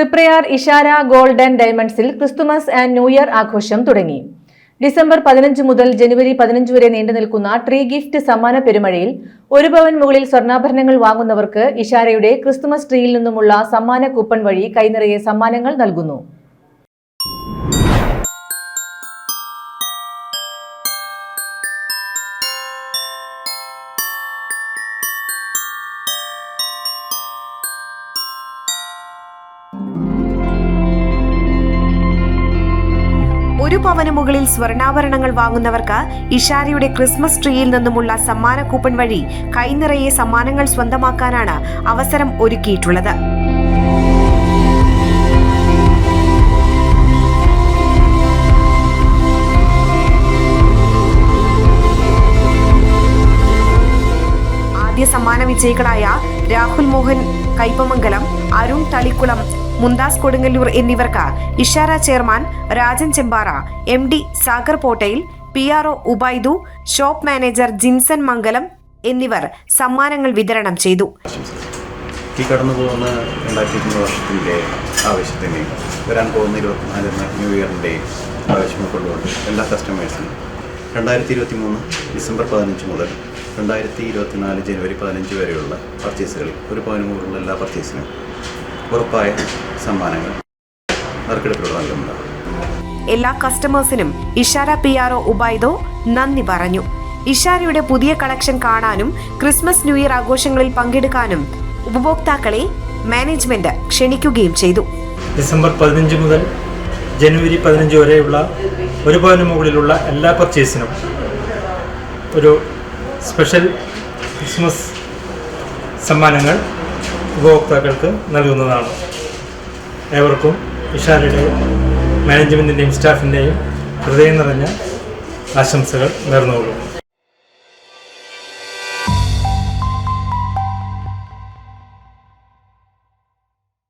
Triprayar Ishara golden ഡയമണ്ട്സിൽ Christmas and new year ആഘോഷം തുടങ്ങി. ഡിസംബർ പതിനഞ്ച് മുതൽ ജനുവരി പതിനഞ്ച് വരെ നീണ്ടു നിൽക്കുന്ന ട്രീ ഗിഫ്റ്റ് സമ്മാന പെരുമഴയിൽ ഒരു പവൻ മുകളിൽ സ്വർണാഭരണങ്ങൾ വാങ്ങുന്നവർക്ക് ഇഷാരയുടെ ക്രിസ്തുമസ് ട്രീയിൽ നിന്നുമുള്ള സമ്മാന കൂപ്പൺ വഴി കൈനിറയെ സമ്മാനങ്ങൾ നൽകുന്നു. ഒരു പവന് മുകളിൽ സ്വർണാഭരണങ്ങൾ വാങ്ങുന്നവർക്ക് ഇഷാരയുടെ ക്രിസ്മസ് ട്രീയിൽ നിന്നുമുള്ള സമ്മാന കൂപ്പൺ വഴി കൈനിറയെ സമ്മാനങ്ങൾ സ്വന്തമാക്കാനാണ് അവസരം ഒരുക്കിയിട്ടുള്ളത്. ആദ്യ സമ്മാന വിജയികളായ രാഹുൽ മോഹൻ കൈപ്പമംഗലം അരുൺ തളിക്കുളം മുന്താസ് കൊടുങ്ങല്ലൂർ എന്നിവർക്ക് Ishara chairman Rajan Chembara M D Sagar പോട്ടയിൽ P R O Ubaidu shop manager Jinson Mangalam എന്നിവർ സമ്മാനങ്ങൾ വിതരണം ചെയ്തു. ഈ കടന്നു പോകുന്ന രണ്ടായിരത്തി വർഷത്തിന്റെ ആവശ്യത്തിന്റെയും വരാൻ പോകുന്ന ഇരുപത്തിനാലിന് ന്യൂ ഇയറിന്റെയും ആവശ്യം കൊണ്ടുകൊണ്ട് എല്ലാ കസ്റ്റമേഴ്സിനും രണ്ടായിരത്തി ഇരുപത്തി മൂന്ന് ഡിസംബർ പതിനഞ്ച് മുതൽ രണ്ടായിരത്തി ഇരുപത്തിനാല് ജനുവരി പതിനഞ്ച് വരെയുള്ള പർച്ചേസുകളിൽ ഒരു പവന് മുകളിലുള്ള എല്ലാ പർച്ചേസിനും ഉറപ്പായ സമ്മാനങ്ങൾ നറുക്കെടുപ്പിലൂടെ എല്ലാ കസ്റ്റമേഴ്സിനും ഇഷാര പി ആർ ഒ ഉബൈദോ നന്ദി പറഞ്ഞു. ഇഷാരയുടെ പുതിയ കളക്ഷൻ കാണാനും ക്രിസ്മസ് ന്യൂ ഇയർ ആഘോഷങ്ങളിൽ പങ്കെടുക്കാനും ഉപഭോക്താക്കളെ മാനേജ്മെന്റ് ക്ഷണിക്കുകയും ചെയ്തു. ഡിസംബർ പതിനഞ്ച് മുതൽ ജനുവരി പതിനഞ്ച് വരെയുള്ള ഒരു പവന് മുകളിലുള്ള എല്ലാ പർച്ചേസിനും ഒരു സ്പെഷ്യൽ ക്രിസ്മസ് സമ്മാനങ്ങൾ ഉപഭോക്താക്കൾക്ക് നൽകുന്നതാണ്. ഏവർക്കും ഇഷാരുടെയും മാനേജ്മെന്റിന്റെയും സ്റ്റാഫിന്റെയും ഹൃദയം നിറഞ്ഞ ആശംസകൾ നേർന്നുകൊള്ളുന്നു